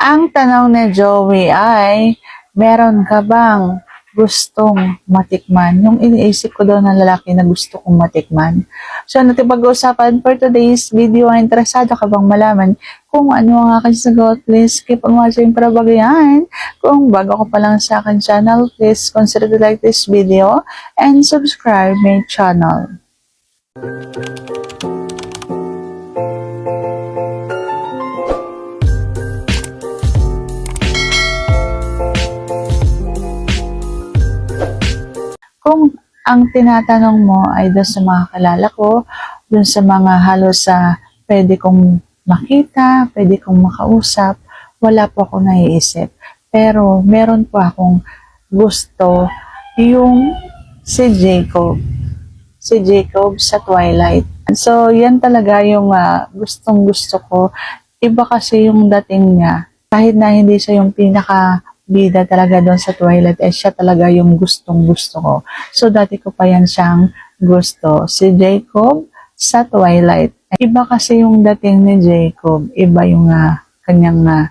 Ang tanong ni Joey ay, meron ka bang gustong matikman? Yung iniisip ko daw ng lalaki na gusto kong matikman. So, natin pag-uusapan for today's video, interesado ka bang malaman kung ano ang aking sagot? Please keep on watching para bagayan. Kung bago ka pa lang sa akin channel, please consider to like this video and subscribe my channel. Kung ang tinatanong mo ay doon sa mga kalala ko, doon sa mga halos sa pwede kong makita, pwede kong makausap, wala po ako naiisip. Pero meron po akong gusto yung si Jacob. Si Jacob sa Twilight. So, yan talaga yung ah, gustong gusto ko. Iba kasi yung dating niya. Kahit na hindi siya yung pinaka bida talaga doon sa Twilight, eh siya talaga yung gustong gusto ko. So, dati ko pa yan siyang gusto. Si Jacob sa Twilight. Iba kasi yung dating ni Jacob. Iba yung ah, kanyang ah,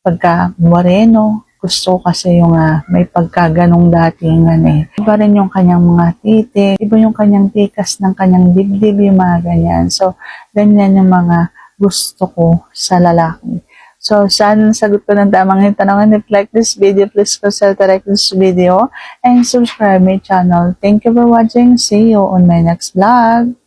pagka moreno. Gusto kasi yung ah, may pagkaganong datingan eh. Iba rin yung kanyang mga titik. Iba yung kanyang tikas ng kanyang dibdib, yung mga ganyan. So, ganyan yung mga gusto ko sa lalaki. So, sana sagot ko ng tamang tanongan. If like this video, please consider like this video and subscribe my channel. Thank you for watching. See you on my next vlog.